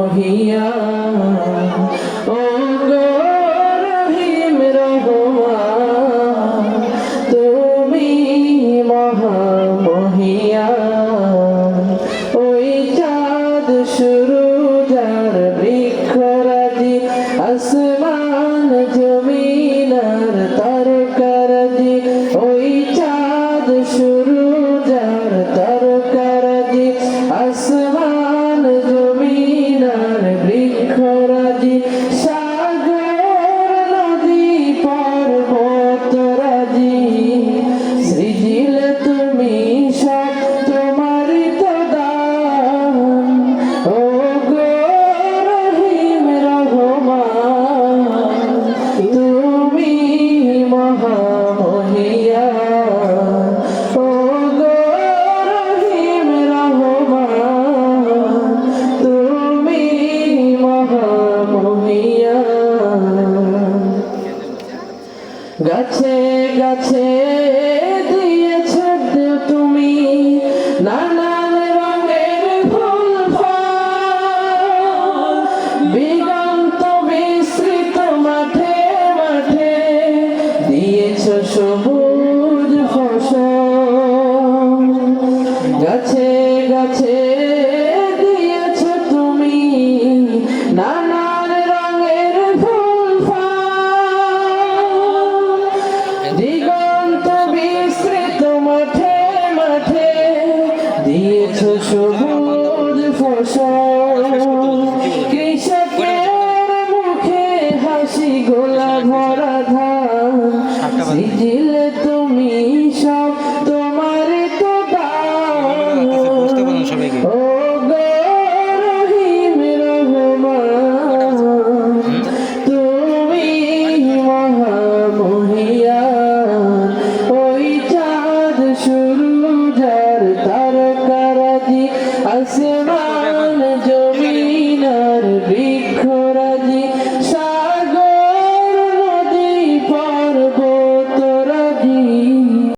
মহামহিয়ান ও গো রহিম রহমান তুমি মহামহিয়ান ওই চাঁদ শুরু, যার বৃক্ষরাজি, আসমান জমিনার তারকারাজি। ওই চাঁদ শুরু, যার তারকারাজি, আসমান গাছে গাছে আছে সবুজ ফসল।